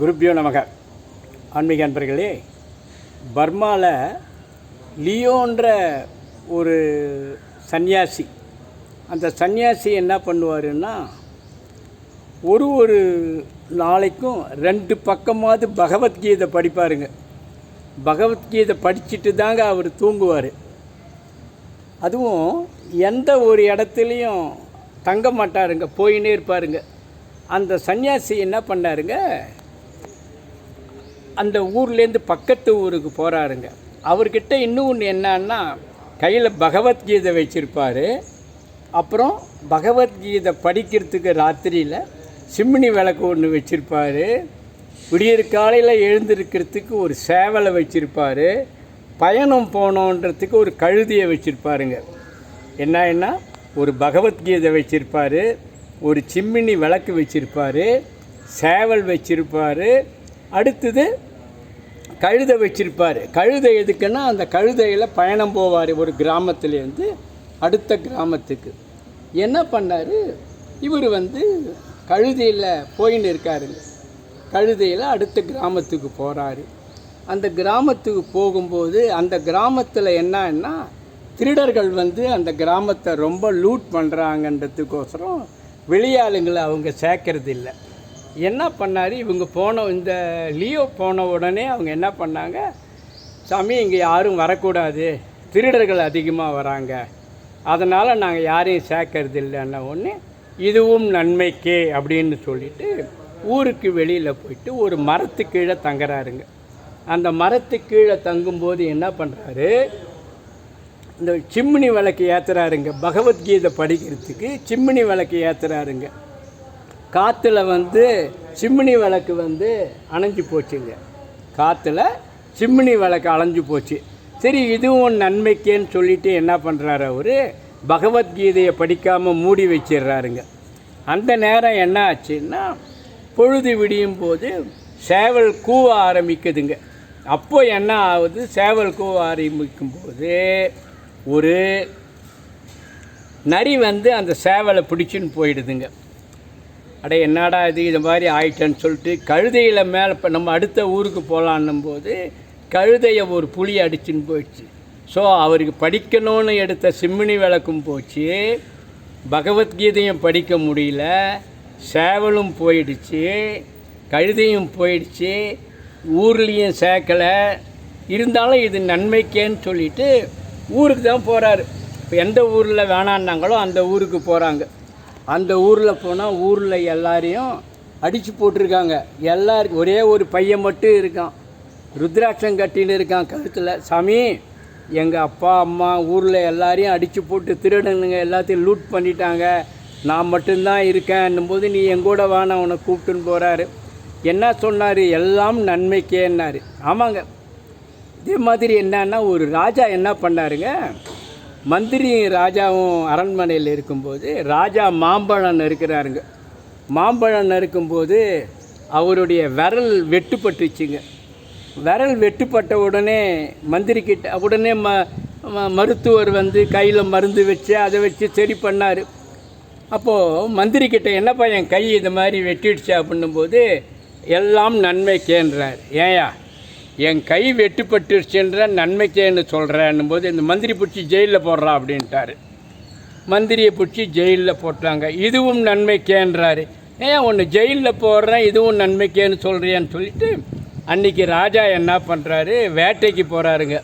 குருப்பியோ நமக. ஆன்மீக அன்பர்களே பர்மாவில் லியோன்ற ஒரு சந்நியாசி அந்த சந்நியாசி என்ன பண்ணுவாருன்னா ஒரு ஒரு நாளைக்கும் ரெண்டு பக்கமாவது பகவத்கீதை படிப்பாருங்க. பகவத்கீதை படிச்சுட்டு தாங்க அவர் தூங்குவார். அதுவும் எந்த ஒரு இடத்துலையும் தங்க மாட்டாருங்க போயின்னே இருப்பாருங்க. அந்த சன்னியாசி என்ன பண்ணாருங்க அந்த ஊர்லேருந்து பக்கத்து ஊருக்கு போகிறாருங்க அவர்கிட்ட இன்னும் ஒன்று என்னன்னா கையில் பகவத்கீதை வச்சுருப்பார். அப்புறம் பகவத்கீதை படிக்கிறதுக்கு ராத்திரியில் சிம்மினி விளக்கு ஒன்று வச்சுருப்பார். விடியற் காலையில் எழுந்திருக்கிறதுக்கு ஒரு சேவலை வச்சுருப்பார். பயணம் போனோன்றதுக்கு ஒரு கழுதியை வச்சுருப்பாருங்க. என்ன என்ன? ஒரு பகவத்கீதை வச்சுருப்பார். ஒரு சிம்மினி விளக்கு வச்சுருப்பார். சேவல் வச்சுருப்பார். அடுத்தது கழுதை வச்சிருப்பார். கழுதை எதுக்குன்னா அந்த கழுதையில் பயணம் போவார் ஒரு கிராமத்துலேருந்து அடுத்த கிராமத்துக்கு. என்ன பண்ணார்? இவர் வந்து கழுதையில் போயின்னு இருக்காருங்க கழுதையில் அடுத்த கிராமத்துக்கு போகிறாரு அந்த கிராமத்துக்கு போகும்போது அந்த கிராமத்தில் என்னன்னா திருடர்கள் வந்து அந்த கிராமத்தை ரொம்ப லூட் பண்ணுறாங்கன்றதுக்கோசரம் வெளியாளுங்களை அவங்க சேர்க்கறது இல்லை என்ன பண்ணார்? இவங்க போன இந்த லியோ போன உடனே அவங்க என்ன பண்ணாங்க? சாமி இங்கே யாரும் வரக்கூடாது. திருடர்கள் அதிகமாக வராங்க. அதனால் நாங்கள் யாரையும் சேர்க்கறது இல்லைன்ன ஒன்று இதுவும் நன்மைக்கே அப்படின்னு சொல்லிட்டு ஊருக்கு வெளியில் போயிட்டு ஒரு மரத்து கீழே தங்குறாருங்க. அந்த மரத்து கீழே தங்கும்போது என்ன பண்ணுறாரு இந்த சிம்னி விளக்கு ஏற்றுறாருங்க பகவத்கீதை படிக்கிறதுக்கு சிம்னி விளக்கு ஏற்றுறாருங்க காற்றுல வந்து சிம்மினி விளக்கு வந்து அணைஞ்சு போச்சுங்க. காற்றுல சிம்மினி விளக்கு அலைஞ்சு போச்சு. சரி இதுவும் நன்மைக்கேன்னு சொல்லிட்டு என்ன பண்ணுறாரு அவர்? பகவத்கீதையை படிக்காமல் மூடி வச்சிடுறாருங்க. அந்த நேரம் என்ன ஆச்சுன்னா பொழுது விடியும் போது சேவல் கூவ ஆரம்பிக்குதுங்க. அப்போ என்ன ஆகுது? சேவல் கூவ ஆரம்பிக்கும் போது ஒரு நரி வந்து அந்த சேவலை பிடிச்சின்னு போயிடுதுங்க. அட என்னடா இது? இது மாதிரி ஆயிட்டேன்னு சொல்லிட்டு கழுதையில் மேலே இப்போ நம்ம அடுத்த ஊருக்கு போகலான்னும் போது கழுதையை ஒரு புலி அடிச்சுன்னு போயிடுச்சு. ஸோ அவருக்கு படிக்கணும்னு எடுத்த சிம்மினி விளக்கும் போச்சு. பகவத்கீதையும் படிக்க முடியல. சேவலும் போயிடுச்சு. கழுதையும் போயிடுச்சு. ஊர்லேயும் சேர்க்கலை. இருந்தாலும் இது நன்மைக்கேன்னு சொல்லிட்டு ஊருக்கு தான் போகிறாரு இப்போ எந்த ஊரில் வேணான்னாங்களோ அந்த ஊருக்கு போகிறாங்க அந்த ஊரில் போனால் ஊரில் எல்லாரையும் அடித்து போட்டிருக்காங்க. எல்லாருக்கும் ஒரே ஒரு பையன் மட்டும் இருக்கான். ருத்ராட்சம் கட்டின்னு இருக்கான் கழுத்தில். சாமி எங்கள் அப்பா அம்மா ஊரில் எல்லாரையும் அடித்து போட்டு திருடனுங்க எல்லாத்தையும் லூட் பண்ணிட்டாங்க. நான் மட்டும்தான் இருக்கேன்னும் போது நீ எங்கூட வான அவனை கூப்பிட்டுன்னு போகிறாரு என்ன சொன்னார்? எல்லாம் நன்மைக்கேன்னாரு. ஆமாங்க. இதே மாதிரி என்னன்னா ஒரு ராஜா என்ன பண்ணாருங்க? மந்திரி ராஜாவும் அரண்மனையில் இருக்கும்போது ராஜா மாம்பழம் இருக்கிறாருங்க மாம்பழம் நறுக்கும்போது அவருடைய விரல் வெட்டுப்பட்டுச்சுங்க. விரல் வெட்டுப்பட்ட உடனே மந்திரி கிட்ட உடனே ம மருத்துவர் வந்து கையில் மருந்து வச்சு அதை வச்சு சரி பண்ணார். அப்போது மந்திரி கிட்ட என்னப்பா என் கை இது மாதிரி வெட்டிடுச்சு? அப்படின்னும்போது எல்லாம் நன்மைக்கேன்றார். ஏயா என் கை வெட்டுப்பட்டுருச்சுன்ற நன்மைக்கேன்னு சொல்கிறேன்னும் போது இந்த மந்திரி பிடிச்சி ஜெயிலில் போடுறா அப்படின்ட்டாரு. மந்திரியை பிடிச்சி ஜெயிலில் போட்டாங்க. இதுவும் நன்மைக்கேன்றாரு ஏன் ஒன்று ஜெயிலில் போடுறேன் இதுவும் நன்மைக்கேன்னு சொல்கிறியான்னு சொல்லிட்டு அன்றைக்கி ராஜா என்ன பண்ணுறாரு வேட்டைக்கு போகிறாருங்க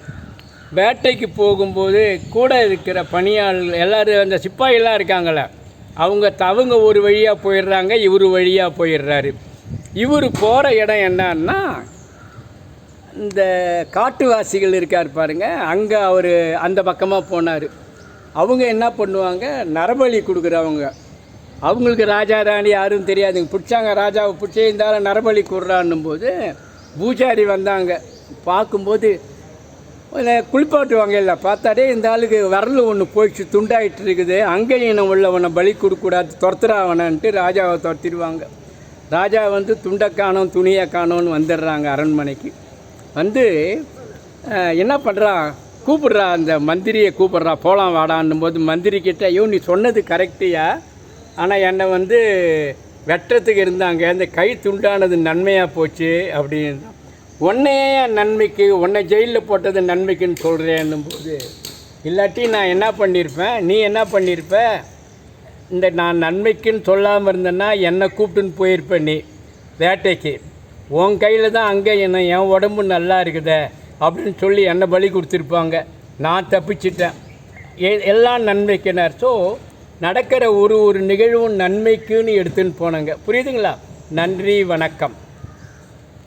வேட்டைக்கு போகும்போது கூட இருக்கிற பணியாளர்கள் எல்லோரும் அந்த சிப்பாயெல்லாம் இருக்காங்களே அவங்க தவங்க ஒரு வழியாக போயிடுறாங்க இவர் வழியாக போயிடுறாரு. இவர் போகிற இடம் என்னன்னா இந்த காட்டுவாசிகள் இருக்கார் பாருங்க அங்கே அவர் அந்த பக்கமாக போனார். அவங்க என்ன பண்ணுவாங்க நரபலி கொடுக்குறவங்க. அவங்களுக்கு ராஜா ராணி யாரும் தெரியாதுங்க. பிடிச்சாங்க ராஜாவை பிடிச்சே இருந்தாலும் நரபலி கொடுறான்னும் போது பூஜாரி வந்தாங்க. பார்க்கும்போது குளிப்பாட்டுவாங்க இல்லை பார்த்தாடே இந்த ஆளுக்கு வரல் ஒன்று போயிடுச்சு துண்டாயிட்டு இருக்குது. அங்கே இனம் உள்ளவனை பலி கொடுக்கக்கூடாது துரத்துறாவனன்ட்டு ராஜாவை துரத்திடுவாங்க. ராஜா வந்து துண்டை காணோம் துணியை காணோன்னு வந்துடுறாங்க அரண்மனைக்கு. வந்து என்ன பண்ணுறான் கூப்பிட்றா அந்த மந்திரியை கூப்பிட்றா. போகலாம் வாடான்னும் போது மந்திரிக்கிட்ட ஐயோ நீ சொன்னது கரெக்டியா ஆனால் என்னை வந்து வெட்டுறதுக்கு இருந்தாங்க. அந்த கை துண்டானது நன்மையாக போச்சு அப்படின்னு. உன்னையே நன்மைக்கு உன்னை ஜெயிலில் போட்டது நன்மைக்குன்னு சொல்கிறேன்னும் போது இல்லாட்டி நான் என்ன பண்ணியிருப்பேன் நீ என்ன பண்ணியிருப்ப இந்த நான் நன்மைக்குன்னு சொல்லாமல் இருந்தேன்னா என்னை கூப்பிட்டுன்னு போயிருப்பேன் நீ வேட்டைக்கு. உன் கையில் தான் அங்கே என்ன என் உடம்பு நல்லா இருக்குதே அப்படின்னு சொல்லி என்னை பலி கொடுத்துருப்பாங்க. நான் தப்பிச்சிட்டேன். எ- எல்லாம் நன்மைக்குனார். ஸோ நடக்கிற ஒரு ஒரு நிகழ்வும் நன்மைக்குன்னு எடுத்துன்னு போனாங்க. புரியுதுங்களா? நன்றி வணக்கம்.